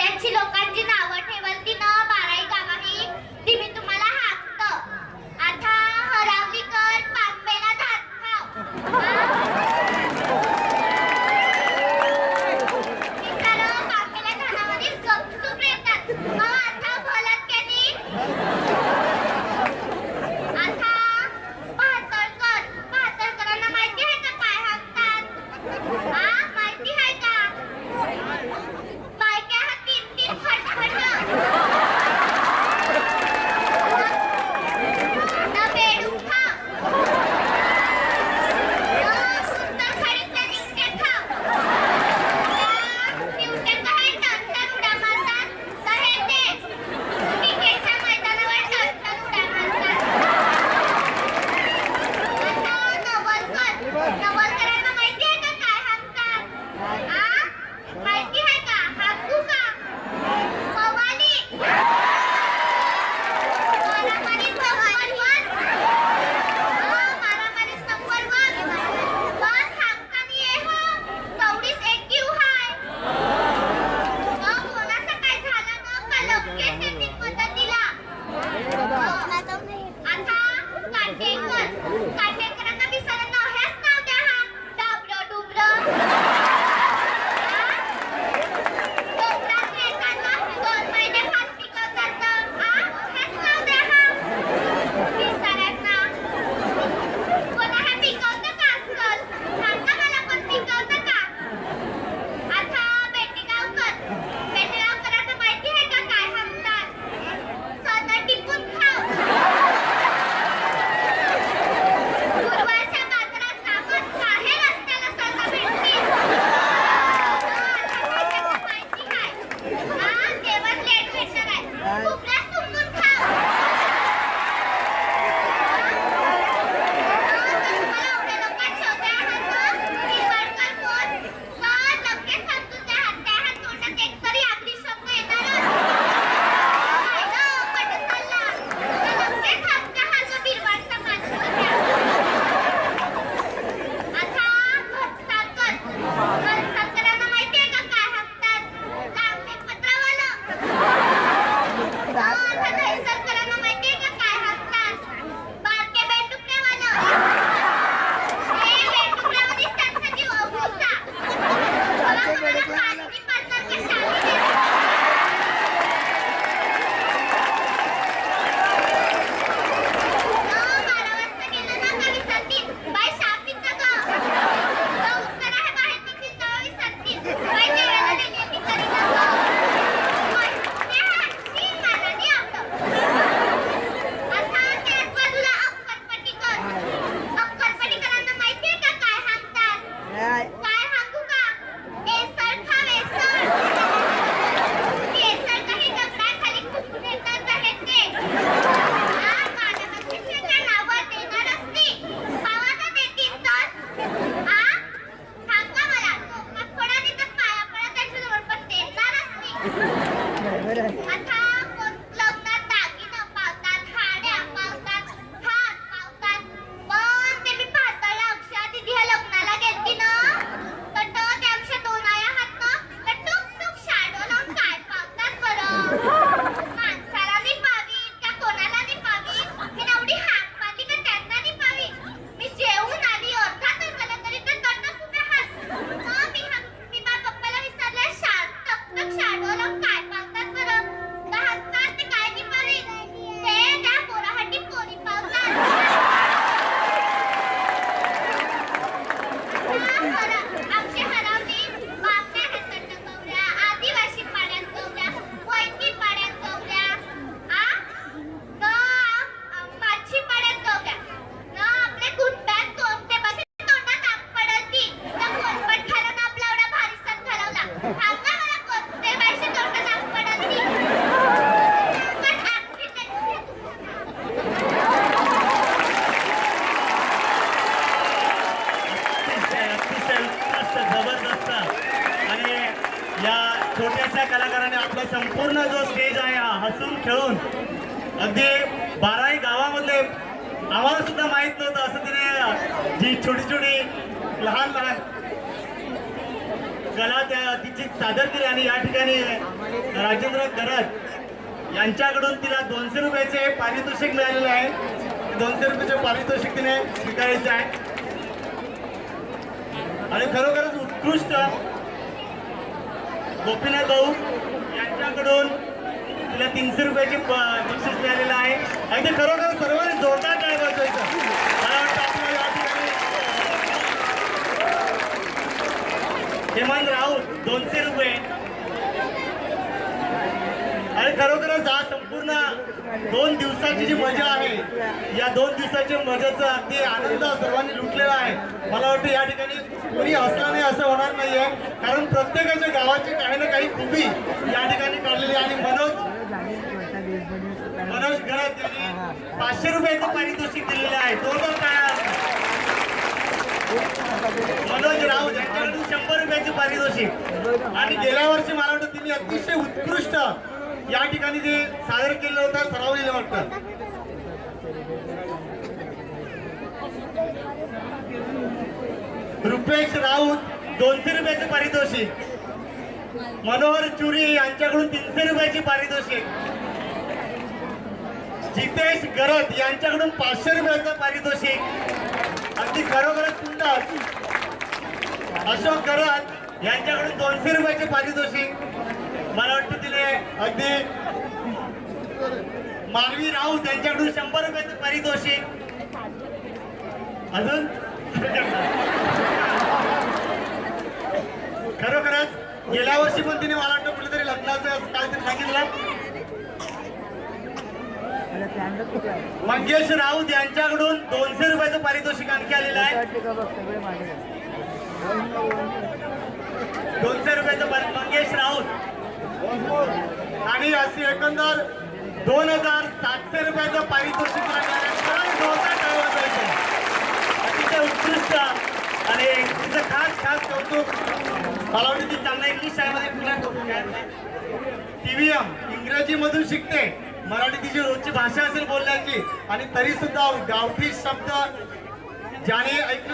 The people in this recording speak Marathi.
बोल्याची लोकांची नावं ไหนไม่ได้ कलाकाराने आपला संपूर्ण जो स्टेज आहे हा हसून खेळून अगदी बाराही गावामधले आम्हाला सुद्धा माहीत नव्हतं असं तिने जी छोटी छोटी लहान लहान कला त्या तिची सादर केली आणि या ठिकाणी राजेंद्र करत यांच्याकडून तिला दोनशे रुपयाचे पारितोषिक मिळालेलं आहे. दोनशे रुपयाचे पारितोषिक तिने स्वीकारायचे आहे. आणि खरोखरच उत्कृष्ट गोपीनाथ भाऊ यांच्याकडून तिला तीनशे रुपयाची बक्षीस मिळालेलं आहे. आणि ते खरोखर सर्वांनी जोरदार काय वाजवायचं. मला वाटतं आपल्याला या ठिकाणी हेमंत राऊत दोनशे रुपये. आणि खरोखरच हा संपूर्ण दोन दिवसाची जी मजा आहे या दोन दिवसाच्या मजाचा अगदी आनंद सर्वांनी लुटलेला आहे. मला वाटतं या ठिकाणी नाहीये कारण प्रत्येकाच्या गावाची काही ना काही खूबी या ठिकाणी काढलेली आहे. आणि मनोज मनोज घरात यांनी पाचशे रुपयाचं पारितोषिक दिलेलं आहे. काय मनोज राऊत यांच्याकडून शंभर रुपयाची पारितोषिक. आणि गेल्या वर्षी मला वाटतं तिने अतिशय उत्कृष्ट या ठिकाणी जे सादर केलं होतं सरावलेलं वाटतं. रुपेश राऊत दोनशे रुपयाचे पारितोषिक. मनोहर चुरी यांच्याकडून तीनशे रुपयाची पारितोषिक. जितेश गरत यांच्याकडून पाचशे रुपयाचं पारितोषिक. अगदी खरोखरच सुंदर. अशोक गरत यांच्याकडून दोनशे रुपयाचे पारितोषिक. मला वाटतं तिने अगदी मालवी राऊत यांच्याकडून शंभर रुपयाचं पारितोषिक. अजून खरोखरच गेल्या वर्षी पण तिने मला वाटतं कुठेतरी लग्नाचं असं काहीतरी सांगितलं. मंगेश राऊत यांच्याकडून दोनशे रुपयाचं पारितोषिक आणखी आलेलं आहे. दोनशे रुपयाचं मंगेश राऊत. आणि अशी एकंदर दोन हजार सातशे रुपयाचं पारितोषिक लागणार आहे. अतिशय उत्कृष्ट खास खास कौतुक. मला वाटतं ती चांगला इंग्लिश शाळेमध्ये पुण्यात टीव्हीएम इंग्रजी मधून शिकते. मराठी तिची रोजची भाषा असेल बोलण्याची आणि तरी सुद्धा गावठी शब्द ज्याने ऐकलं